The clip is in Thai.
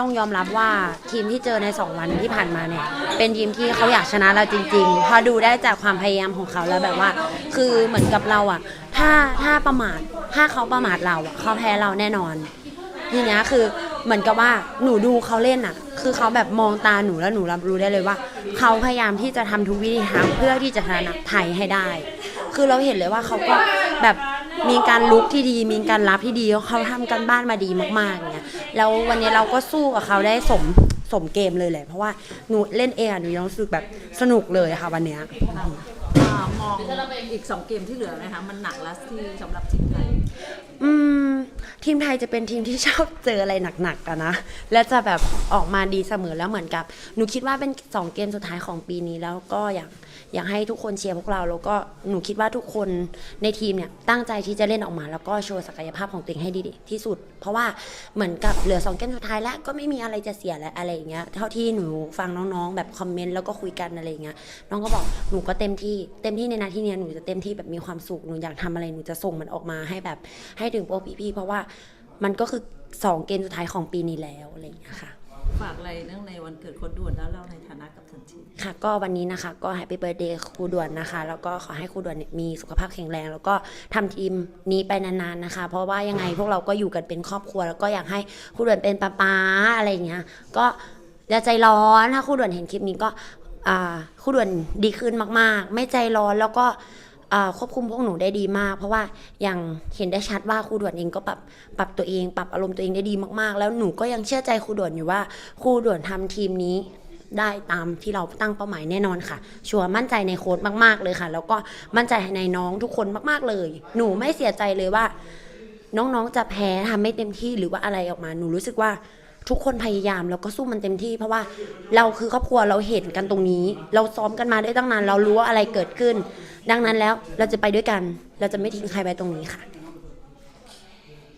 ต้องยอมรับว่าทีมที่เจอใน 2 วันที่ผ่านมาเนี่ย เป็นทีมที่เขาอยากชนะเราจริงๆพอดูได้จากความพยายามของเขาแล้วแบบว่า คือเหมือนกับเราอะถ้าถ้าประมาทถ้าเขาประมาทเราอะเขาแพ้เราแน่นอนทีเนี้ยคือเหมือนกับว่าหนูดูเขาเล่นอะคือเขาแบบมองตาหนูแล้วหนูรับรู้ได้เลยว่า เขาพยายามที่จะทำทุกวิธีทางเพื่อที่จะชนะไทยให้ได้ คือเราเห็นเลยว่าเขาก็แบบ มีการลุกที่ดี มีการรับที่ดีเขาทำกันบ้านมาดีมากๆอย่างเงี้ยแล้ววันนี้เราก็สู้กับเขาได้สมสมเกมเลยแหละเพราะว่าหนูเล่นเองอะหนูยังรู้สึกแบบสนุกเลยค่ะวันเนี้ยอ่ามองอีก2เกมที่เหลือไหมคะมันหนักแล้วที่สำหรับทีมไทยอืม ทีมไทยจะเป็นทีมที่ชอบเจออะไรหนักๆกันนะ และจะแบบออกมาดีเสมอแล้วเหมือนกับ หนูคิดว่าเป็นสองเกมสุดท้ายของปีนี้แล้วก็อยากอยากให้ทุกคนเชียร์พวกเรา แล้วก็หนูคิดว่าทุกคนในทีมเนี่ยตั้งใจที่จะเล่นออกมา แล้วก็โชว์ศักยภาพของตัวเองให้ดีที่สุด เพราะว่าเหมือนกับเหลือสองเกมสุดท้ายแล้วก็ไม่มีอะไรจะเสียแล้วอะไรอย่างเงี้ยเท่าที่หนูฟังน้องๆ แบบคอมเมนต์แล้วก็คุยกันอะไรอย่างเงี้ยน้องก็บอกหนูก็เต็มที่เต็มที่ในนาที่เนี้ยหนูจะเต็มที่แบบมีความสุขหนูอยากทำอะไรหนูจะส่งมันออกมาให้แบบให้ถึงโปรพี่ๆเพราะว่า มันก็คือสองเกมสุดท้ายของปีนี้แล้วอะไรอย่างเงี้ยค่ะ ฝากอะไรเนื่องในวันเกิดโคนด่วนแล้วเราในฐานะกับทันทีมค่ะ ก็วันนี้นะคะ ก็แฮปปี้เบิร์ดเดย์ครูด่วนนะคะ แล้วก็ขอให้ครูด่วนเนี่ยมีสุขภาพแข็งแรง แล้วก็ทำทีมนี้ไปนานๆนะคะ เพราะว่ายังไงพวกเราก็อยู่กันเป็นครอบครัว แล้วก็อยากให้ครูด่วนเป็นป้าป้าอะไรอย่างเงี้ย ก็อย่าใจร้อนถ้าครูด่วนเห็นคลิปนี้ก็อ่าครูด่วนดีขึ้นมากๆ ไม่ใจร้อนแล้วก็อ่า ควบคุมพวกหนูได้ดีมาก เพราะว่าอย่างเห็นได้ชัดว่าครูด่วนเองก็ปรับปรับตัวเอง ปรับอารมณ์ตัวเองได้ดีมากๆ แล้วหนูก็ยังเชื่อใจครูด่วนอยู่ว่าครูด่วนทำทีมนี้ได้ตามที่เราตั้งเป้าหมายแน่นอนค่ะ ชัวร์มั่นใจในโค้ดมากๆเลยค่ะ แล้วก็มั่นใจในน้องทุกคนมากๆเลย หนูไม่เสียใจเลยว่า น้องๆจะแพ้ทำไม่เต็มที่หรือว่าอะไรออกมา หนูรู้สึกว่า ทุกคนพยายามแล้วก็สู้มันเต็มที่ เพราะว่าเราคือครอบครัวเราเห็นกันตรงนี้ เราซ้อมกันมาได้ตั้งนานเรารู้ว่าอะไรเกิดขึ้น ดังนั้นแล้วเราจะไปด้วยกัน เราจะไม่ทิ้งใครไปตรงนี้ค่ะ